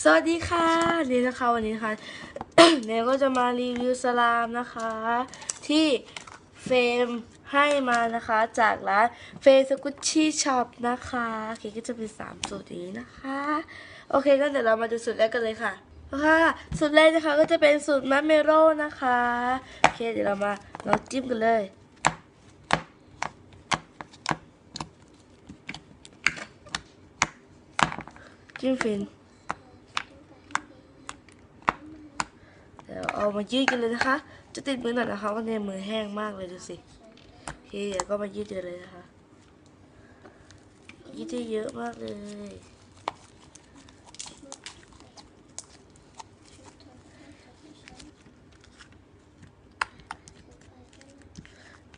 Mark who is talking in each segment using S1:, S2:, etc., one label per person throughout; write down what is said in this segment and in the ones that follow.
S1: สวัสดีค่ะนี่นะคะวันนี้นะคะเนยก็จะมารีวิวสลามนะคะ ที่เฟรมให้มานะคะจากร้านเฟสกุชชี่ช็อปนะคะโอเคก็จะเป็นสามสูตรนี้นะคะ โอเคก็เดี๋ยวเรามาดูสูตรแรกกันเลยค่ะค่ะสูตรแรกนะคะก็จะเป็นสูตรมัดเมโร่นะคะโอเคเดี๋ยวเรามาลองจิ้มกันเลยจิ้มฟิน ดี๋ยวเอามายืดกันเลยนะคะ จะติดมือหน่อยนะคะวันนี้มือแห้งมากเลยดูสิโอเคเดี๋ยวก็มายืดกันเลยนะคะ ยืดได้เยอะมากเลย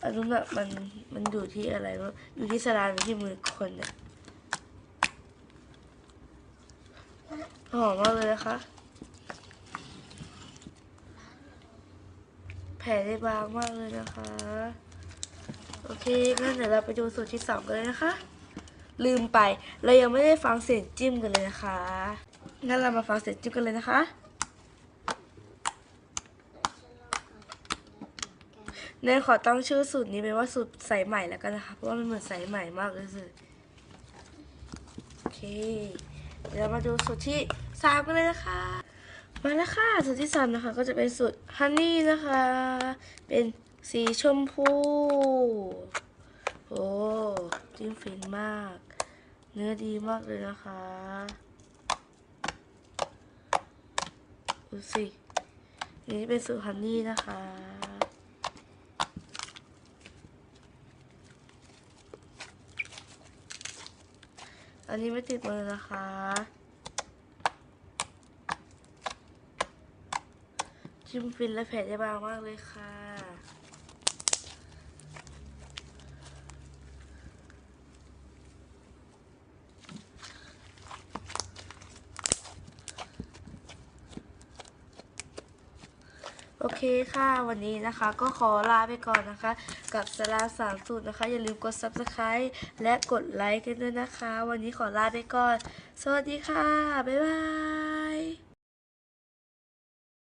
S1: อันนู้นอะมันมันอยู่ที่อะไรวะอยู่ที่สลามอยู่ที่มือคนเนี่ยหอมมากเลยนะคะ ผลได้บางมากเลยนะคะ โอเคงั้นเดี๋ยวเราไปดูสูตรที่สองกันเลยนะคะ ลืมไป เรายังไม่ได้ฟังเสียงจิ้มกันเลยนะคะ งั้นเรามาฟังเสียงจิ้มกันเลยนะคะ เนยขอตั้งชื่อสูตรนี้เป็นว่าสูตรสายใหม่แล้วกันนะคะ เพราะว่ามันเหมือนสายใหม่มากเลยสิโอเค เดี๋ยวมาดูสูตรที่สามกันเลยนะคะ มาแล้วค่ะ สูตรที่สามนะคะ ก็จะเป็นสูตรฮันนี่นะคะ เป็นสีชมพูโอ้จิ้มฟินมาก เนื้อดีมากเลยนะคะดูสินี่เป็นสูตรฮันนี่นะคะอันนี้ไม่ติดมือนะคะ จิ้มฟินและแผลได้บางมากเลยค่ะ โอเคค่ะ วันนี้นะคะก็ขอลาไปก่อนนะคะ กับสลาสามสูตรนะคะ อย่าลืมกด subscribe และกดไลค์กันด้วยนะคะ วันนี้ขอลาไปก่อน สวัสดีค่ะ บ๊ายบาย